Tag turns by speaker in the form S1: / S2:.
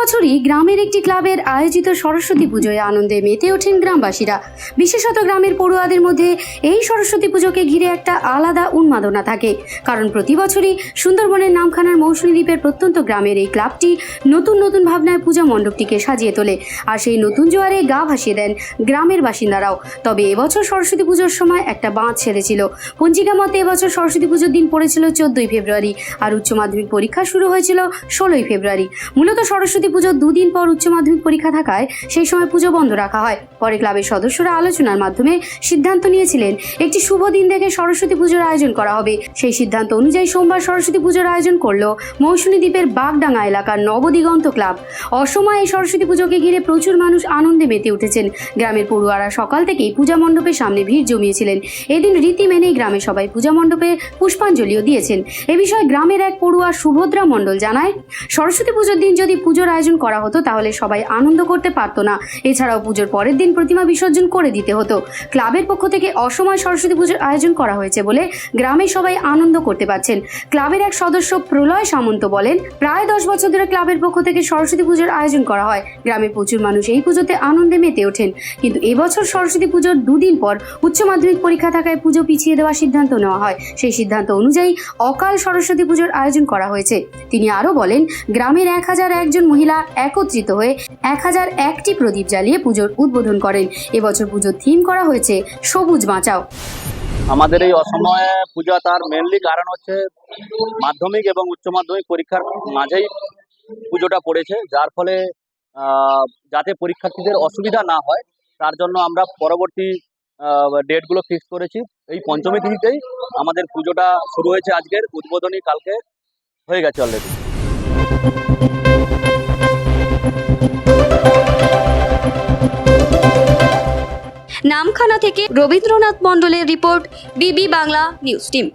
S1: বছরই গ্রামের একটি ক্লাবের আয়োজিত সরস্বতী পুজোয় আনন্দে মেতে ওঠেন গ্রামবাসীরা। বিশেষত গ্রামের পড়ুয়াদের মধ্যে এই সরস্বতী পুজোকে ঘিরে একটা আলাদা উন্মাদনা থাকে। কারণ প্রতি বছরই সুন্দরবনের নামখানার মৌসুমী দ্বীপের প্রত্যন্ত গ্রামের এই ক্লাবটি নতুন নতুন ভাবনায় পূজা মণ্ডপটিকে সাজিয়ে তোলে আর সেই নতুন জোয়ারে গা ভাসিয়ে দেন গ্রামের বাসিন্দারাও। তবে এবছর সরস্বতী পুজোর সময় একটা বাঁধ ছেড়েছিল পঞ্জিকা মতে এবছর সরস্বতী পুজোর দিন পড়েছিল চোদ্দই ফেব্রুয়ারি আর উচ্চ মাধ্যমিক পরীক্ষা শুরু হয়েছিল ষোলোই ফেব্রুয়ারি। মূলত সরস্বতী পুজোর দুদিন পর উচ্চ মাধ্যমিক পরীক্ষা থাকায় সেই সময় পুজো বন্ধ রাখা হয়। পরে ক্লাবের সদস্যরা আলোচনার মাধ্যমে সিদ্ধান্ত নিয়েছিলেন, একটি শুভ দিন দেখে সরস্বতী পুজোর আয়োজন করা হবে। সেই সিদ্ধান্ত অনুযায়ী সোমবার সরস্বতী পুজোর আয়োজন করল মৌসুমী দ্বীপের বাগডাঙ্গা এলাকার নবদিগন্ত ক্লাব। অসময় এই সরস্বতী পুজোকে ঘিরে প্রচুর মানুষ আনন্দে মেতে উঠেছেন। গ্রামের পড়ুয়ারা সকাল থেকেই পূজা মণ্ডপের সামনে ভিড় জমিয়েছিলেন। এদিন রীতি মেনেই গ্রামে সবাই পূজা মণ্ডপে পুষ্পাঞ্জলিও দিয়েছেন। এ বিষয়ে গ্রামের এক পড়ুয়া সুভদ্রা মণ্ডল জানায়, সরস্বতী পুজোর দিন যদি পুজোর আয়োজন করা হতো, তাহলে সবাই আনন্দ করতে পারতো না। এছাড়াও পুজোর পরের দিন প্রতিমা বিসর্জন করে দিতে হতো। ক্লাবের পক্ষ থেকে অসময় সরস্বতী পুজোর আয়োজন করা হয়েছে বলে গ্রামে সবাই আনন্দ করতে পারছেন। ক্লাবের এক সদস্য প্রলয় সামন্ত বলেন, প্রায় দশ বছর ধরে ক্লাবের পক্ষ থেকে সরস্বতী পুজোর আয়োজন করা হয়। গ্রামে প্রচুর মানুষ এই পুজোতে আনন্দে মেতে ওঠেন। কিন্তু এবছর সরস্বতী পুজোর দুদিন পর উচ্চ মাধ্যমিক পরীক্ষা থাকায় পুজো পিছিয়ে দেওয়ার সিদ্ধান্ত নেওয়া হয়। সেই সিদ্ধান্ত অনুযায়ী অকাল সরস্বতী পুজোর আয়োজন করা হয়েছে। তিনি আরও বলেন, গ্রামের এক হাজার একজন মহিলা একত্রিত হয়ে এক হাজার একটি প্রদীপ জ্বালিয়ে পুজোর উদ্বোধন করেন। এবছর পুজোর থিম করা হয়েছে সবুজ বাঁচাও।
S2: আমাদের এই অসময়ে পূজা তার মেনলি কারণ হচ্ছে মাধ্যমিক এবং উচ্চ মাধ্যমিক পরীক্ষার মাঝেই পুজোটা পড়েছে, যার ফলে যাতে পরীক্ষার্থীদের অসুবিধা না হয়, তার জন্য আমরা পরবর্তী ডেটগুলো ফিক্স করেছি। এই পঞ্চমী তিথিতেই আমাদের পুজোটা শুরু হয়েছে আজকের, উদ্বোধনী কালকে হয়ে গেছে অলরেডি
S3: নামখানা থেকে রবীন্দ্রনাথ মণ্ডলের রিপোর্ট বিবি বাংলা নিউজ টিম।